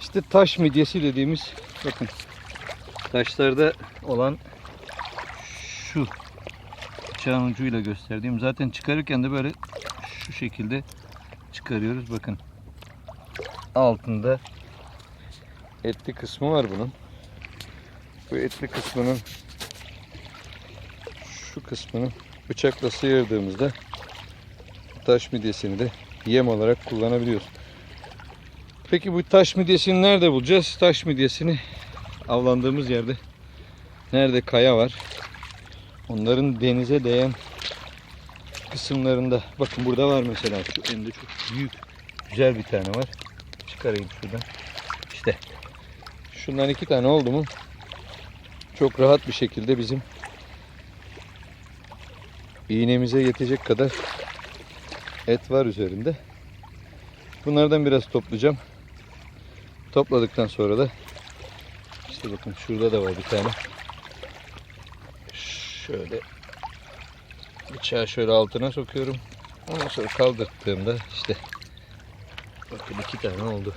İşte taş midyesi dediğimiz bakın taşlarda olan şu bıçağın ucuyla gösterdiğim. Zaten çıkarırken de böyle şu şekilde çıkarıyoruz. Bakın altında etli kısmı var bunun. Bu etli kısmının şu kısmını bıçakla sıyırdığımızda taş midyesini de yem olarak kullanabiliyoruz. Peki bu taş midyesini nerede bulacağız? Taş midyesini avlandığımız yerde nerede kaya var? Onların denize değen kısımlarında. Bakın burada var mesela şu önde çok büyük güzel bir tane var. Çıkarayım şuradan. İşte şundan iki tane oldu mu çok rahat bir şekilde bizim iğnemize yetecek kadar et var üzerinde. Bunlardan biraz toplayacağım. Topladıktan sonra da işte bakın şurada da var bir tane. Şöyle bıçağı şöyle altına sokuyorum. Ondan sonra kaldırdığımda işte bakın iki tane oldu.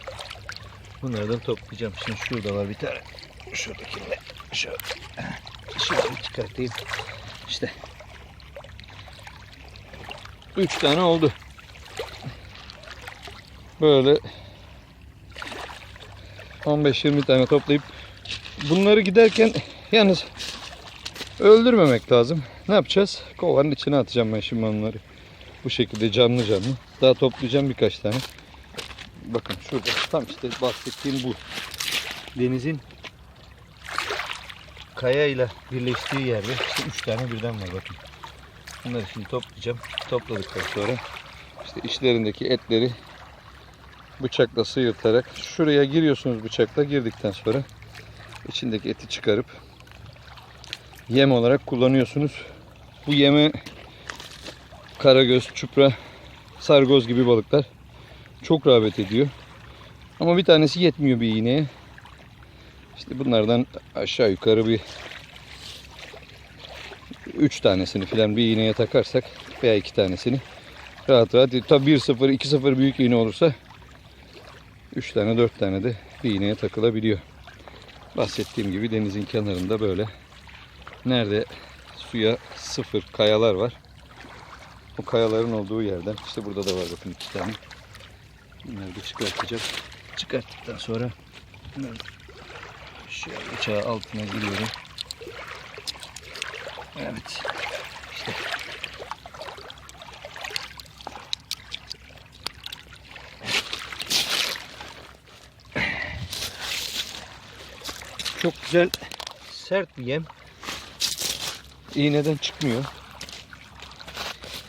Bunlardan toplayacağım. Şimdi şurada var bir tane. Şuradakini de şöyle, şöyle çıkartayım. İşte üç tane oldu. Böyle 15-20 tane toplayıp bunları giderken yalnız öldürmemek lazım. Ne yapacağız? Kovanın içine atacağım ben şimdi onları. Bu şekilde canlı canlı. Daha toplayacağım birkaç tane. Bakın şurada tam işte bahsettiğim bu. Denizin kaya ile birleştiği yerde işte 3 tane birden var bakın. Bunları şimdi toplayacağım. Topladıktan sonra işte içlerindeki etleri bıçakla sıyırtarak şuraya giriyorsunuz bıçakla girdikten sonra içindeki eti çıkarıp yem olarak kullanıyorsunuz. Bu yeme karagöz, çupra, sargoz gibi balıklar çok rağbet ediyor. Ama bir tanesi yetmiyor bir iğneye. İşte bunlardan aşağı yukarı bir 3 tanesini filan bir iğneye takarsak veya 2 tanesini rahat rahat tabi 1-0 2-0 büyük iğne olursa 3 tane 4 tane de bir iğneye takılabiliyor. Bahsettiğim gibi denizin kenarında böyle nerede suya sıfır kayalar var. O kayaların olduğu yerden işte burada da var bakın iki tane. Bunları da çıkartacağım. Çıkarttıktan sonra bunları şöyle bıçağı altına giriyorum. Evet. İşte. Çok güzel sert bir yem. İğneden çıkmıyor.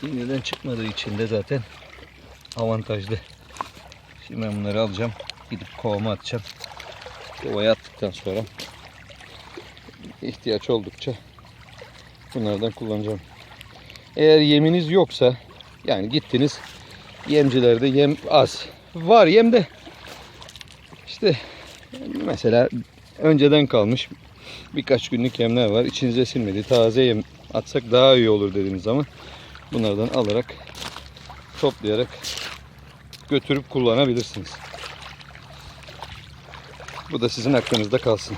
İğneden çıkmadığı için de zaten avantajlı. Şimdi ben bunları alacağım. Gidip kovama atacağım. Kovaya attıktan sonra ihtiyaç oldukça bunlardan kullanacağım. Eğer yeminiz yoksa yani gittiniz yemcilerde yem az. Var yem de işte mesela önceden kalmış birkaç günlük yemler var. İçinize sinmedi. Taze yem atsak daha iyi olur dediğiniz zaman bunlardan alarak toplayarak götürüp kullanabilirsiniz. Bu da sizin aklınızda kalsın.